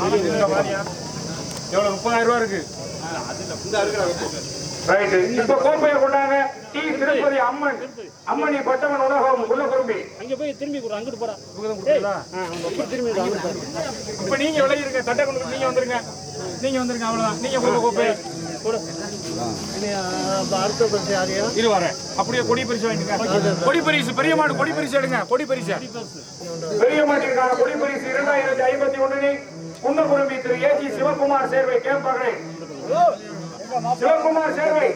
எவ்வளவு? முப்பதாயிரம் ரூபா இருக்கு ரைட்டு இப்ப கோப்பையை கொண்டாங்க. டி. திருப்பதி அம்மன். அம்மணி பட்டவன் உணவகம் உள்ள குரும்பி அங்க போய் திரும்பி கொடு. அங்கிட்டு போறா திரும்பி. இப்ப நீங்க விளையிருங்க தட்டை கொண்டு நீங்க வந்துருங்க. நீங்க வந்துருங்க அவ்வளவுதான். நீங்க கொடுங்க யாரையா இது அப்படியே கொடி பரிசு வாங்கிங்க கொடி பரிசு பெரிய மாடு கொடி பரிசு எடுங்க. கொடி பரிசு. பெரிய மாட்டிற்கான கொடி பரிசு இரண்டாயிரத்தி ஐம்பத்தி ஒன்றில் குன்னகுரும்பி திரு ஏஜி சிவகுமார் சேர்வை கேம்பகை சிவகுமார் சேர்வை.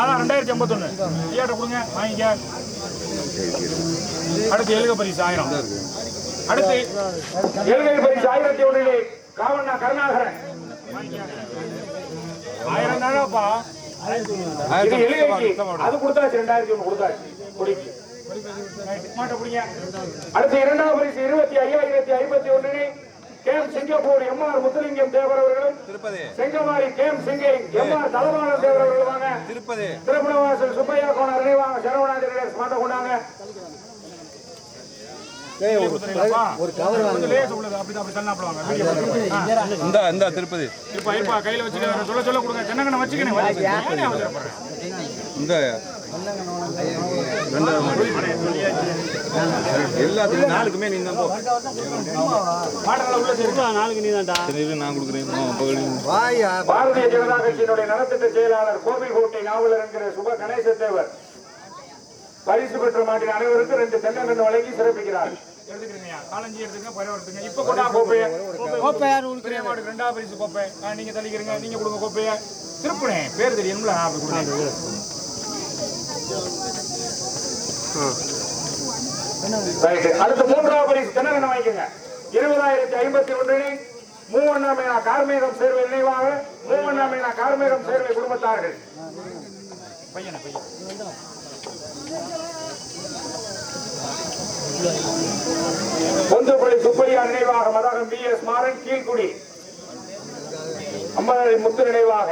அதான் ரெண்டாயிரத்தி ஐம்பத்தொன்னு ஐயாட்ட கொடுங்க வாங்கிக்க. அடுத்து எழுக பரிசு ஆயிரம். அடுத்து எழுகை பரிசு ஆயிரத்தி ஒன்றிலே காவண்ணா கருணாகரன். ஆயிரம் தானப்பா. அது கொடுத்தாச்சு ரெண்டாயிரத்தி ஒண்ணு கொடுத்தாச்சு. குடிக்கு அடுத்து இரண்டாவது பரிசு இருபத்தி ஐயாயிரத்தி ஐம்பத்தி ஒன்றிலே camp Singapore M R Muthulingam Thevar அவர்களும் Sengamari camp Singai M R தலவான Thevar அவர்கள் வாங்க திருப்பதி. திருப்பணவாசல் சுப்பையா கோணர் நினைவாங்க சரவணாதிரி மாட்ட கொண்டாங்க. ஒரு கவர் வாங்க அப்படி அப்படி தள்ளாப்ல வாங்க வீடியோ போடுங்க. இந்த இந்த திருப்பதி. இப்ப இப்ப கையில வச்சுக்க சொல்ல சொல்ல கொடுங்க. தென்னங்கண்ண வச்சுக்கணும் ஏனே அவசரப்படுறேன்? இந்த. எல்லாத்துக்கும் நாளுக்குமே நீ தான் நாளைக்கு நீதான்டா சரி. இரு, நான் கொடுக்குறேன். பாரதிய ஜனதா கட்சியினுடைய நலத்திட்ட செயலாளர் கோவில்கோட்டை நாவலர் என்கிற சுப கணேச தேவர். பரிசு பெற்ற மாட்டின் அனைவருக்கும் ரெண்டு தென்னங்கன்று வழங்கி சிறப்பிக்கிறார். காலஞ்சி எடுத்துங்க பரவாயில்லைங்க இப்ப கொண்டா கோப்பைய. மாடு ரெண்டாவது பரிசு கோப்பை நீங்க தள்ளிக்கிறீங்க நீங்க கொடுங்க கோப்பைய. திருப்புனே பேர் தெரியும்ல நான் அப்படி கொடுங்க ரைட் அடுத்த மூன்றாவது பரிசு தென்னங்கண்ண வாங்கிக்கோங்க. இருபதாயிரத்தி ஐம்பத்தி ஒன்றில் மூவண்ணாமையா கார்மேகம் சேர்வை நினைவாக மூவண்ணாமையா கார்மேகம் சேர்வை குடும்பத்தார்கள். பையனை பையன். பொந்துப்பள்ளி சுப்பையா நினைவாக மதகம் பி எஸ் மாறன் கீழ்குடி. அம்மாதி முத்து நினைவாக.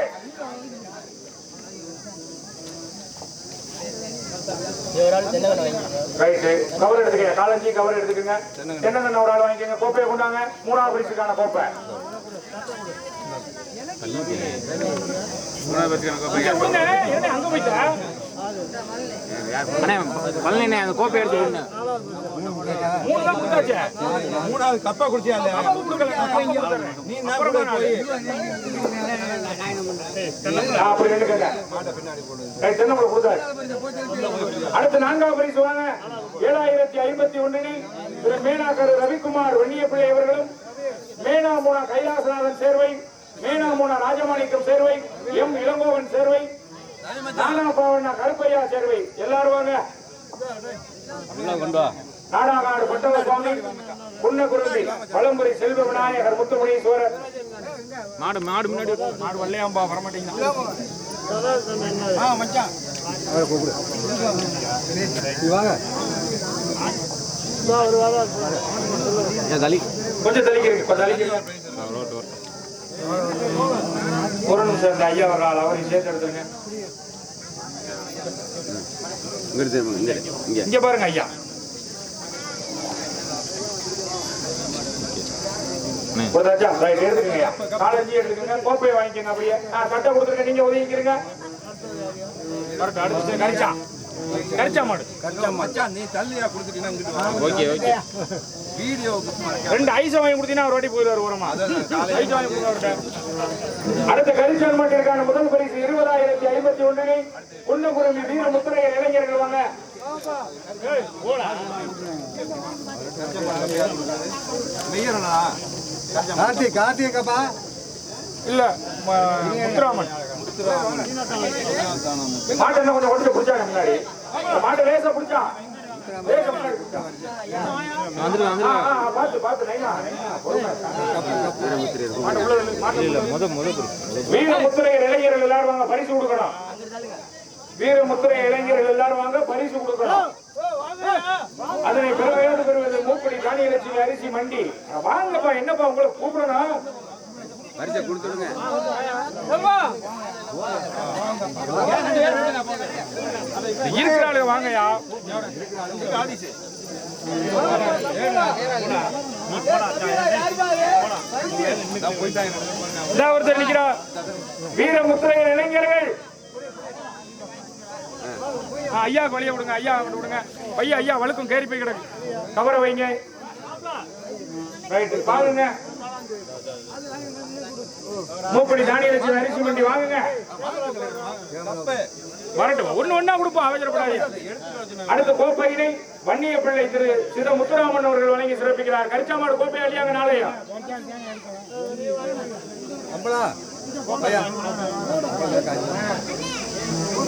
கவர் எடுத்துக்கங்க. காலஞ்சி கவர் எடுத்துக்கங்க. தென்னங்கண்ண ஒரு ஆள் வாங்கிக்கோங்க? கோப்பையை கொண்டாங்க. மூணாவது கோப்பை. என்ன அங்க போயிட்டா? பழனி அந்த கோப்பை எடுத்து கொடுங்க மூணாவது கப்பா குடிச்சியா. நீ. அடுத்து நான்காவது பரிசு வாங்க ஏழாயிரத்தி ஐம்பத்தி ஒன்றில் திரு மேனாக்கர் ரவிக்குமார் வெண்ணியப்பிள்ளை அவர்களும் மேனா மூனா கைலாசநாதன் சேர்வை மேனா மூனா ராஜமாணிக்கம் சேர்வை எம் இளங்கோவன் சேர்வை பாவண்ணா கருப்பையா சேர்வை. எல்லாரும் வாங்க. கொண்டு. வா நாடாகாடு பட்டவ சுவாமி குன்னகுருந்தி பழம்புரி செல்வ விநாயகர் முத்துமணீஸ்வரர் மாடு மாடு முன்னாடி நாடு வல்லையாம்பா வரமாட்டீங்களா தலி கொஞ்சம் தள்ளிக்கிறீங்க கொஞ்சம் தள்ளிக்கிறீங்க. ஒரு நிமிஷம் இந்த ஐயா வர்ற ஆள் அவரையும் சேர்த்து எடுத்துருங்க. இங்க இங்க இங்க. இங்க பாருங்க ஐயா. கொடுத்தாச்சா ரைட் எடுத்துக்கங்க ஐயா. காலஞ்சி எடுத்துக்கங்க கோப்பையை வாங்கிக்கங்க அப்படியே. ஆ தட்டை கொடுத்துருங்க நீங்க ஒதுங்கிக்கிறீங்க. கரெக்ட் அடுத்து கரிச்சா கரிச்சா மாடு. மச்சான் நீ தள்ளியா கொடுத்துட்டீங்கன்னா இங்கிட்டு வா. Okay okay. வீடியோவுக்கு ரெண்டு ஐஸ் வாங்கி கொடுத்தீங்கன்னா ஒரு வாட்டி போயிடுவார் ஓரமா. ஐஸ் வாங்கி கொடுங்க. அடுத்த கரிசல் மாட்டிற்கான முதல் பரிசு இருபதாயிரத்தி ஐம்பத்தி ஒன்றினை குன்னகுருமி வீர முத்திரையர் இளைஞர்கள் வாங்க. கார்த்தி கார்த்திகப்பா இல்ல முத்துராமன். மாட்டை என்ன கொஞ்சம் கொண்டு பிடிச்சாங்க முன்னாடி. மாட்டை லேசா பிடிச்சான் லேசா முன்னாடி பிடிச்சான். வந்துரு ஆ, வந்துரு ஆ, ஆ, பார்த்து பார்த்து நைனா நைனா பொறுமை. மாட்டை உள்ள இழுத்து, மாட்டை உள்ள இழுத்து. முத முத வீர முத்திரையர் இளைஞர்கள் எல்லாரும் வாங்க பரிசு கொடுக்கணும் வீர முத்திரை இளைஞர்கள் எல்லாரும் வாங்க பரிசு கொடுக்கணும் அதனை பெருமையோடு பெறுவது மூப்படி தானியலட்சுமி அரிசி மண்டி வாங்கப்பா என்னப்பா உங்களை கூப்பிடணும் பரிசை கொடுத்துடுங்க. இருக்கிறாளுங்க வாங்கயா ஒருத்தர் நிக்கிறா. வீர முத்திரைகள் இளைஞர்கள். ஆ, ஐயா வழிய விடுங்க ஐயா விடுங்க. பையன் ஐயா வழுக்கும் கேரி போய் கிடக்கு. கவரை வைங்க. ரைட்டு பாருங்க. மூப்படி தானிய லட்சம் அரிசி மண்டி வாங்குங்க. வரட்டும். ஒண்ணு ஒண்ணா கொடுப்போம் அவசரப்படாது அடுத்த கோப்பையினை வன்னிய பிள்ளை திரு சித முத்துராமன் அவர்கள் வழங்கி சிறப்பிக்கிறார். கரிச்சாமாடு கோப்பை அழியாங்க நாளையா?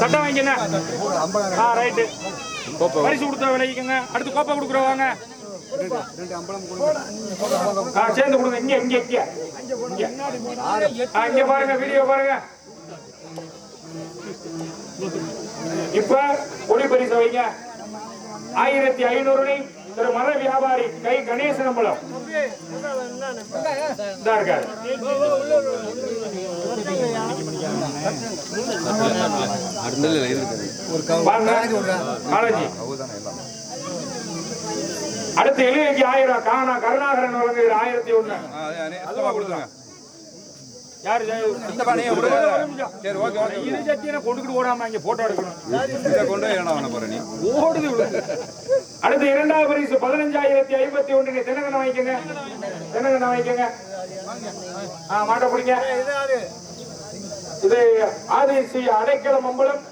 சட்டம் வாங்கிங்க ஆ ரைட்டு. பரிசு கொடுத்த விலைக்குங்க அடுத்து கோப்பை கொடுக்குறவாங்க ஆ சேர்ந்து கொடுங்க. இங்க இங்க இங்க. இங்க. பாருங்க வீடியோ பாருங்க. இப்ப ஒளி பரிசு வைங்க ஆயிரத்தி ஐநூறு திரு மர வியாபாரி கை கணேசன் அம்பலம். இருக்காரு. காலேஜி. அடுத்து எழுதிக்கு ஆயிரம். காணா கருணாகரன் வழங்குகிற ஆயிரத்தி ஒண்ணு. கொடுத்துருங்க. யாரு சித்தப்பா, நீங்க விடுங்க. சரி ஓகே ஓகே. இது சத்தியனை கொண்டுக்கிட்டு ஓடாம இங்க போட்டோ எடுக்கணும். இதை கொண்டு போய் என்ன பண்ண போற நீ? ஓடுது விழுந்து அடுத்து இரண்டாவது பரிசு பதினஞ்சாயிரத்தி ஐம்பத்தி ஒன்று தென்னங்கண்ண வாங்கிக்கோங்க. தென்னங்கண்ண வாங்கிக்கோங்க. ஆ மாட்ட பிடிங்க. இது ஆதிசி அடைக்கலம் அம்பலம்.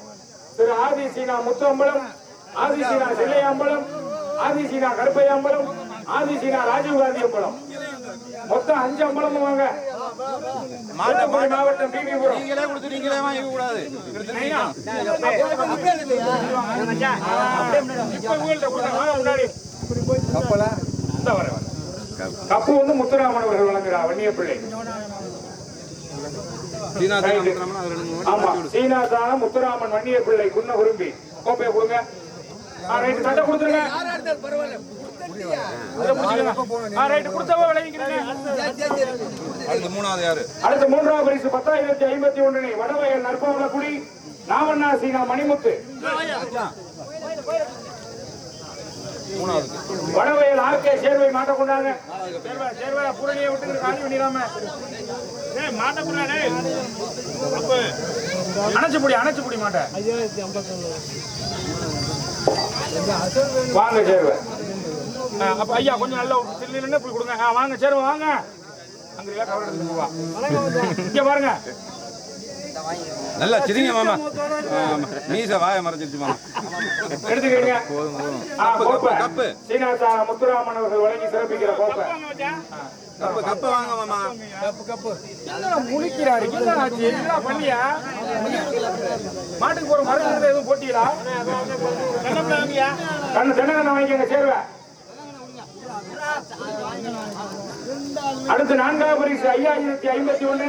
திரு ஆதிசீனா முத்து அம்பலம். ஆதிசீனா செல்லை அம்பலம் ஆதிசீனா கருப்பையம்பலம் ஆதிசீனா ராஜீவ்காந்தி அம்பலம். மொத்தம் அஞ்சு அம்பலமும் வாங்க. மாவட்டம் பிபிபுரம் நீங்களே கொடுத்து நீங்களே வாங்க கூடாது. கப்பு வந்து முத்துராமன் அவர்கள் வழங்குகிறார் வன்னிய பிள்ளை. ஆமா. சீனாதான முத்துராமன் வன்னிய பிள்ளை குன்ன விரும்பி கோப்பையை கொடுங்க. ரைட்டு, சட்டை கொடுத்துருங்க. அடுத்து மூணாவது யாரு? அடுத்து மூன்றாவது பரிசு பத்தாயிரத்தி ஐம்பத்தி ஒன்று வடவயல் நற்பவளக்குடி நாவண்ணா சீனா மணிமுத்து. வடவயல் ஆர்கே சேர்வை மாட்ட கொண்டாங்க சேர்வை, சேர்வை, பூரணியை விட்டுக்கிட்டு காலி பண்ணிடாம அணைச்சு புடி அணைச்சு புடி மாட்ட. வாங்க சேர்வை. அப்ப ஐயா கொஞ்சம் நல்ல சில்லுன்னு போய் கொடுங்க. ஆ, வாங்க சேர்வை வாங்க. இங்க பாருங்க. நல்லா சிரிங்க மாமா. மீச வாய மறைச்சிருச்சு மாமா. எடுத்துக்கிறீங்க. ஆ, கோப்பை. கப்பு. சீனாத்தான முத்துராமன் அவர்கள் வழங்கி சிறப்பிக்கிற கோப்பை கப்பு கப்பு வாங்க மாமா. என்னடா முழிக்கிறாரு? என்ன ஆச்சு? என்ன பண்ணியா? மாட்டுக்கு போற மருந்து எதுவும் போட்டீங்களா கண்ணு தென்னகண்ண வாங்கிக்கங்க சேர்வ. அடுத்து நான்காவது பரிசு ஐயாயிரத்தி ஐம்பத்தி ஒன்று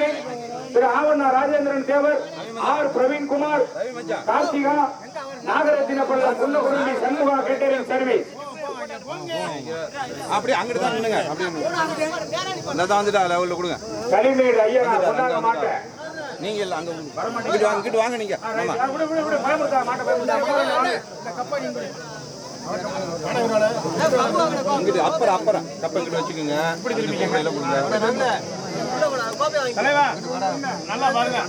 திரு ஆவண்ணா ராஜேந்திரன் தேவர் ஆர் பிரவீன்குமார் கார்த்திகா நாகரத்தின பள்ளம் குன்னகுருந்தி சண்முகா கேட்டரிங் சர்வீஸ் அப்படி அங்கிட்டு தான் நின்னுங்க அப்படியே இந்த தான் வந்துட்டா லெவலில் கொடுங்க. களிமேடு ஐயா நான் நீங்க இல்ல அங்க இங்கிட்டு வாங்க இங்கிட்டு வாங்க நீங்க. மாமா இங்கிட்டு அப்புறம் அப்புறம் கப்பை இங்கிட்டு வச்சுக்கோங்க. இப்படி திரும்பி கையில கொடுங்க. தலைவா, நல்லா பாருங்க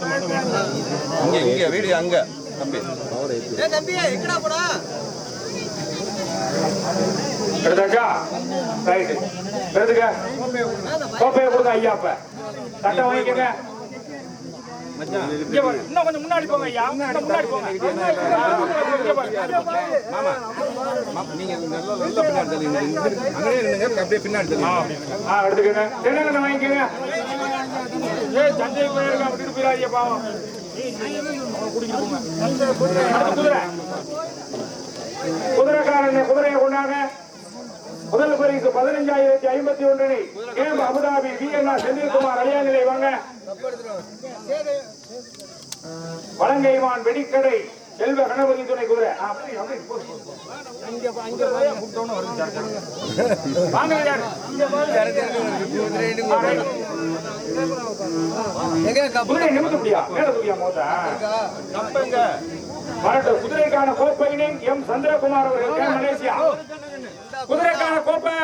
இங்க இங்க வீடு அங்க. தம்பி. எடுத்தாச்சா? ரைட்டு எடுத்துக்க. கோப்பையை கொடுங்க ஐயா அப்ப. சட்டை வாங்கிக்கங்க. இன்னும் கொஞ்சம் முன்னாடி போங்க ஐயா. முன்னாடி போங்க. இங்க பாரு. மாமா நீங்க நல்லா பின்னாடி தள்ளுங்க இங்கிட்டு அங்கேயே நின்னுங்க அப்படியே பின்னாடி தள்ளுங்க ஆ எடுத்துக்கங்க. தென்னங்கண்ண வாங்கிக்கங்க. ஏய் சந்தை போயிருக்க அப்படின்னு போயிடாதீங்க பாவம். குடிக்கிட்டு போங்க அடுத்து குதிரை. குதிரைக்காரன் குதிரையை கொண்டாங்க முதல் பரிசு பதினஞ்சாயிரத்தி ஐம்பத்தி ஒன்று camp Abu Dhabi V N R Senthilkumar Aliyanilai வாங்க. வலங்கைமான் வெடிக்கடை செல்வ கணபதி துணை குதிரை. வாங்க முடியா மேல மோத வரட்டும் குதிரைக்கான கோப்பையினை எம் சந்திரகுமார் அவர்கள் மலேசியா. குதிரைக்கான கோப்பை.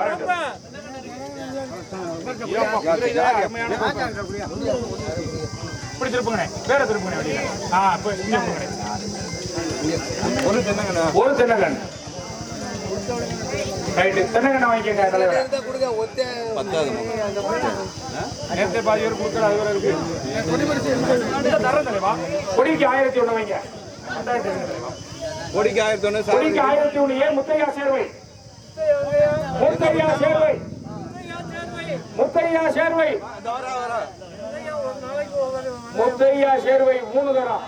வரட்டும். ஏப்பா, இப்படி திருப்புங்கண்ணே வேற ஒரு தென்னகன் ஒரு தென்னகன் ரைட்டு தென்னகண்ணை வாங்கிக்கங்க தலைவர்? கொடுங்க ஒத்தே நேரத்தை பாதி பேர் கொடுக்கல அது வேற இருக்கு. தலைவா? கொடிக்கு ஆயிரத்தி ஒண்ணு வைங்க. கோடிக்கு ஆயிரத்தி ஒன்று கொடிக்கு ஆயிரத்தி ஒண்ணு ஏன் முத்தையா சேர்வை? முத்தையா சேர்வை. முத்தையா சேர்வை. முத்தையா சேர்வை மூணு தரம்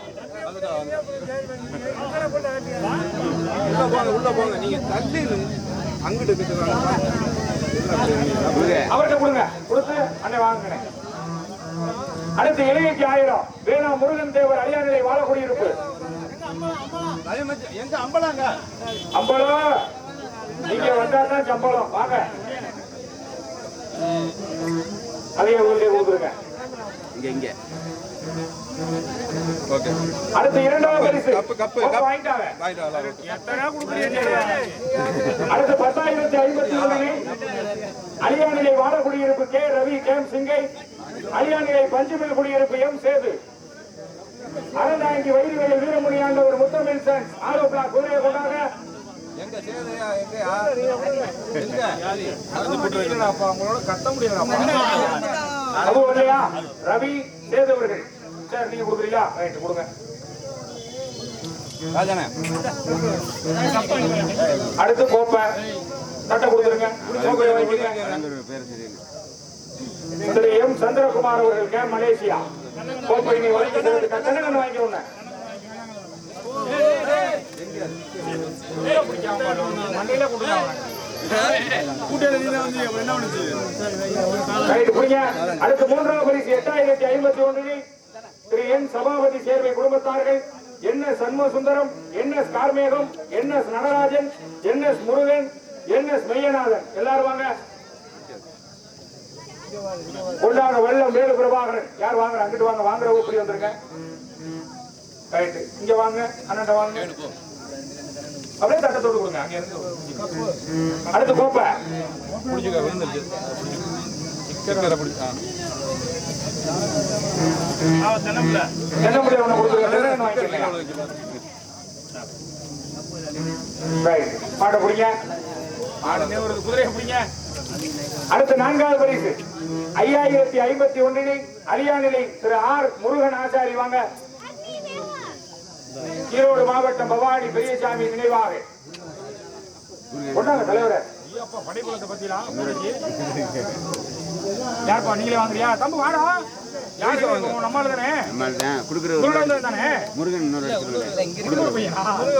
உள்ள போங்க உள்ள போங்க நீங்க தள்ளி அங்கிட்டு அவர்கிட்ட கொடுங்க. கொடுத்து அண்ணே வாங்கினேன் அடுத்து இலங்கைக்கு ஆயிரம். வேணா முருகன் தேவர் அரியாநிலை வாழக்கூடிய இருப்பு எங்க அம்பலாங்க அம்பலம் நீங்க வந்தாதான் சம்பளம். வாங்க. அதையே உங்களுடைய கொடுத்துருங்க இங்க இங்க. ஓகே அடுத்து இரண்டாவது பரிசு கப்பு, கப்பு, கோப்பை கப்பு. வாங்கிட்டாங்க. வாங்கிட்டு எத்தனை கொடுக்குறீங்க அடுத்து பத்தாயிரத்தி ஐம்பத்தி ஒண்ணு அலியாநிலை வாட குடியிருப்பு கே. ரவி கேம் சிங்கை அலியாநிலை பஞ்சுமில் குடியிருப்பு எம். சேது. அறந்தாங்கி வைரவேலி வீரமணி ஆண்டவர் முத்தமிழ் சன் ஆரோ பிளாக் குதிரையை கொண்டாங்க எங்க சேதையா எங்கயா எங்க? அது போட்டுருக்கா உங்களோட கத்த அது இல்லையா ரவி சேதவர்கள் சரி நீங்க கொடுக்குறீங்களா? ரைட் கொடுங்க. ராஜானே அடுத்து கோப்பை. தட்டை கொடுத்துருங்க. திரு எம். சந்திரகுமார் அவர்களுக்கு மலேசியா. கோப்பை நீ வாங்கி கட்டணம் வாங்கி மண்டையில அடுத்து மூன்றாவது பரிசு எட்டாயிரத்தி ஐம்பத்தி ஒன்றில் திரு என் சபாபதி சேர்வை குடும்பத்தார்கள் N S Shanmugasundaram N S Karmegam N S Natarajan N S Murugan N S Meyyanathan. எல்லாரும் வாங்க. கொண்டாட வெள்ளம் வேலு பிரபாகரன். யார் வாங்குற? அங்கிட்டு வாங்க. வாங்குற ஊப்படி வந்திருக்க? ரைட்டு இங்க வாங்க. அண்ணன் வாங்க. அப்படியே தட்டத்தோடு கொடுங்க. அங்க இருந்து அடுத்து கோப்பை. புடிச்சுக்க விழுந்துருச்சு சிக்கரை பிடிச்சா ரைட் பிடிங்க ஆடுனே குதிரையை பிடிங்க அடுத்து நான்காவது பரிசு ஐயாயிரத்தி ஐம்பத்தி ஒன்றினை அலியாநிலை திரு ஆர் முருகன் ஆச்சாரி வாங்க ஈரோடு மாவட்டம் பவானி பெரியசாமி நினைவாக. தலைவரை. பத்திலாம் யார்ப்பா நீங்களே வாங்குறியா? தம்பு வாடா. யாரு நம்மள தானே நம்ம தான் கொடுக்குற முருகன்?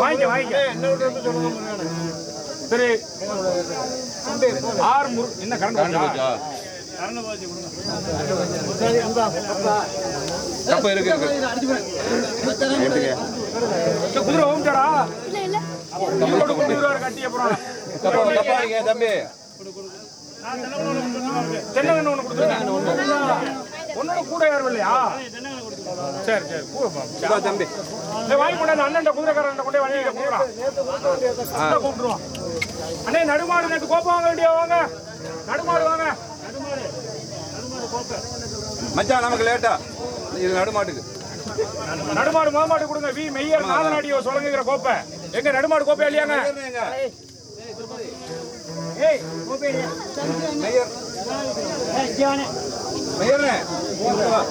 வாங்கிக்க வாங்கிக்க திரு ஆர் முரு என்ன கரண்ட் போச்சா? கப்ப இருக்கு இருக்கு. குதிரை ஓம்டா கட்டி அப்புறம் வாங்க தம்பி. தென்னங்கன்னு ஒண்ணு கொடுத்துருங்க. ஒன்னோட கூட யாரும் இல்லையா சரி சரி கூட தம்பி. வாங்கி கொண்டாந்து அண்ணன் குதிரைக்காரன் கொண்டே வாங்கி கூப்பிட்டுருவான். அண்ணே நடுமாடு நேற்று கோப்பம் வாங்க வேண்டிய? வாங்க. நடுமாடு வாங்க. மச்சான் நமக்கு லேட்டா. இது நடுமாட்டுக்கு. நடுமாடு மாமாடு கொடுங்க. வி மெய்யர் நாதநாடியோ சொல்லுங்கிற கோப்பை. எங்க நடுமாடு கோப்பை இல்லையாங்க?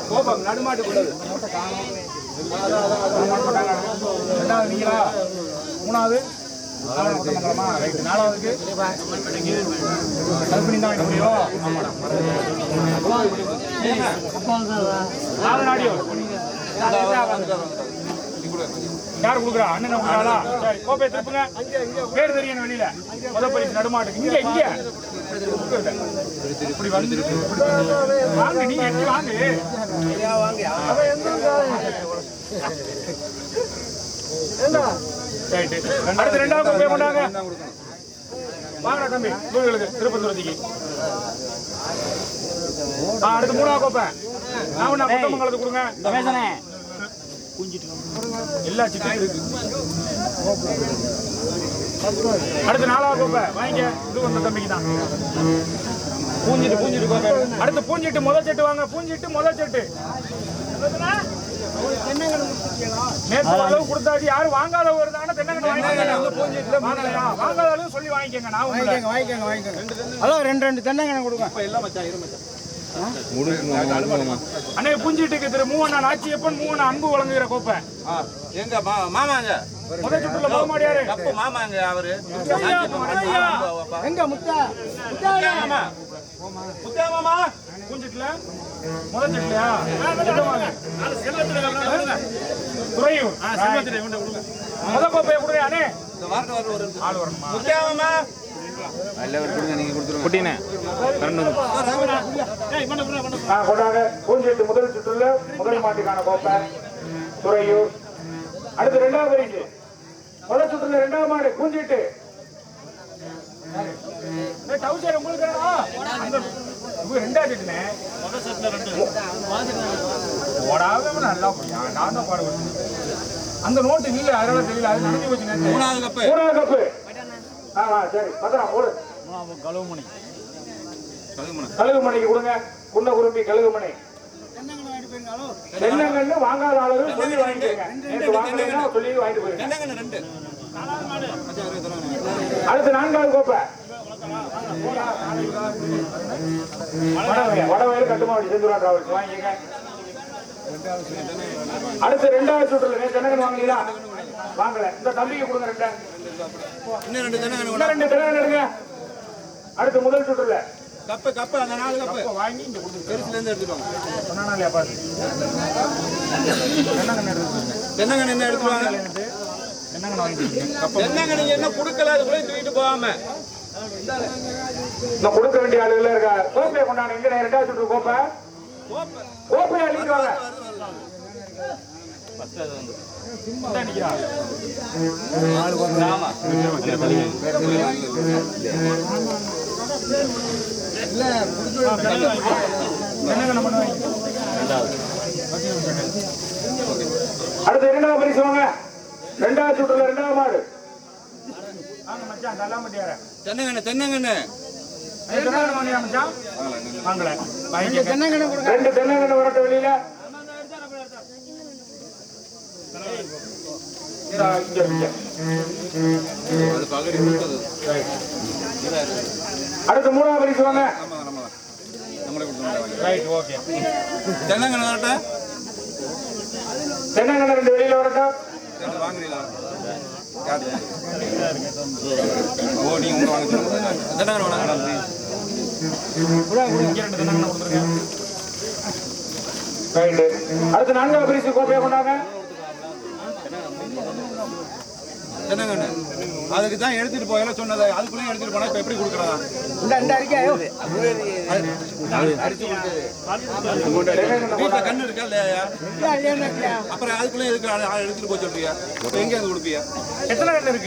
கோபம் ரெண்டாவது நீங்களா? மூணாவது. நாலாவதுக்கு கருப்பினி தான் வைக்க முடியும். நாதநாடியோ யார் கொடுக்குறா? அண்ணன் கொடுக்குறாளா? சரி கோப்பை திருப்புங்க. பேர் தெரியணும் வெளியில. முத பரிசு நடுமாட்டுக்கு. இங்க இங்க. இப்படி வந்து வாங்க நீ எட்டி வாங்க. அடுத்து ரெண்டாவது கோப்பையை கொண்டாங்க. வாங்க தம்பி. இவங்களுக்கு திருப்பத்தூரத்துக்கு அடுத்து மூணாவது கோப்பை. நான் கொத்தமங்கலத்துக்கு கொடுங்க. ரமேசனே எல்லா சிக்கன் இருக்கு அடுத்து நாலாவது கோப்பை. வாங்கிக்க இது வந்த தம்பிக்கு தான். பூஞ்சிட்டு பூஞ்சிட்டு கோப்பை. அடுத்து பூஞ்சிட்டு முதல் செட்டு வாங்க. பூஞ்சிட்டு முதல் செட்டு. நேற்று அளவு கொடுத்தாச்சு. யாரும் வாங்காத வருதான தென்னங்கன்னு வாங்கிக்கோங்க. வாங்காத அளவு சொல்லி வாங்கிக்கோங்க நான் உங்களை. வாங்கிக்கோங்க வாங்கிக்கோங்க. ஹலோ ரெண்டு ரெண்டு தென்னங்கண்ணை கொடுங்க. அண்ணே பூஞ்சிட்டுக்கு திரு மூவண்ணா நாச்சியப்பன் மூவண்ணா அன்பு வழங்குகிற கோப்பை. ஆ, எங்க மா- மாமாங்க. முதல் சுற்றுல பகமாடியாரு அப்ப மாமாங்க அவரு. எங்க முத்தா? முத்தா மாமா. முத்தியா மாமா? பூஞ்சிட்டுல? முதல் செட்லையா துறையூர். முத கோப்பையை கொடுங்க அண்ணே? இந்த வார்த்தை வர ஒரு ஆள் வரணுமா? முத்தியா மாமா. ஆ, கொண்டாங்க. பூஞ்செட்டு முதல் சுற்றுல முதல் மாட்டுக்கான கோப்பை. துறையூர். அடுத்து ரெண்டாவது பரிசு முதல் சுற்றுல ரெண்டாவது மாடு பூஞ்செட்டு. இவன் நல்லா போய் நான் தான் பாடுவேன் அந்த நோட்டு இல்ல அதனால தெரியல அது நடத்தி வச்சு நேத்து. மூணாவது கப்பு மூணாவது கப்பு. ஆமா சரி. பத்திரம் போடு கழுகுமணி. கழுகு மணிக்கு கொடுங்க. குன்ன குரும்பி கழுகுமணி. மணி வாங்காத அளவு சொல்லி வாங்கிக்கோங்க. நேற்று வாங்கலைன்னா சொல்லி வாங்கிட்டு போயிருங்க. அடுத்து நான்காவது கோப்பை. வடவயல் வடவயல் கட்டுமாவடி செந்துரா டிராவல்ஸ் வாங்கிக்கங்க. அடுத்து ரெண்டாவது சுற்றுல நேற்று தென்னங்கன்னு வாங்கலீங்களா வாங்கல. இந்த தம்பிக்கு கொடுங்க ரெண்டு. இன்னும் ரெண்டு தென்னங்கன்னு எடுங்க அடுத்து முதல் சுற்றுல. கப்பு கப்பு அந்த நாலு கப்பு. வாங்கி இங்க கொடுங்க. பெருசுல இருந்து சொன்னானா இல்லையா பாரு. தென்னங்கண்ணே என்ன எடுத்துட்டு வாங்க தென்னங்கன்னு வாங்கிட்டு தென்னங்கண்ணே நீங்க என்ன கொடுக்கல அது கூட தூக்கிட்டு போகாம. இன்னும் கொடுக்க வேண்டிய ஆளுகள இருக்கா கோப்பையை கொண்டாங்க எங்க ரெண்டாவது சுற்று கோப்பை கோப்பையை அள்ளிட்டு வாங்க. அடுத்து இரண்டாவது பரிசு வாங்க. ரெண்டாவது சுற்றுல ரெண்டாவது மாடு வாங்க மச்சான் தள்ளாமட்டியார. தென்னங்கண்ணே தென்னங்கண்ணே தென்னங்கன்னு வாங்கியா மச்சான் வாங்கல ரெண்டு தென்னங்கண்ணை வரட்டும் வெளியில அடுத்து மூணாவது பரிசு வாங்க. தென்னங்கண்ணே வரட்டா? தென்னங்கன்னு ரெண்டு வெளியில வரட்டும்? ஓ நீங்க உங்க வாங்க தென்னங்கண்ணே வாங்க ரெண்டு அடுத்து நான்காவது பரிசு கோப்பையை கொண்டாங்க தென்னங்கண்ணே அதுக்கு தான் எடுத்துட்டு போயல சொன்னது. அதுக்குள்ளே எடுத்துட்டு போனா இப்ப எப்படி கொடுக்குறதா இந்த இந்த அறிக்கையோ வீட்டுல கண்ணு இருக்கா இல்லையா? அப்புறம் அதுக்குள்ளே எதுக்கு எடுத்துட்டு போய் சொல்றீங்க எங்க அது கொடுப்பீங்க எத்தனை கண்ணு இருக்கு?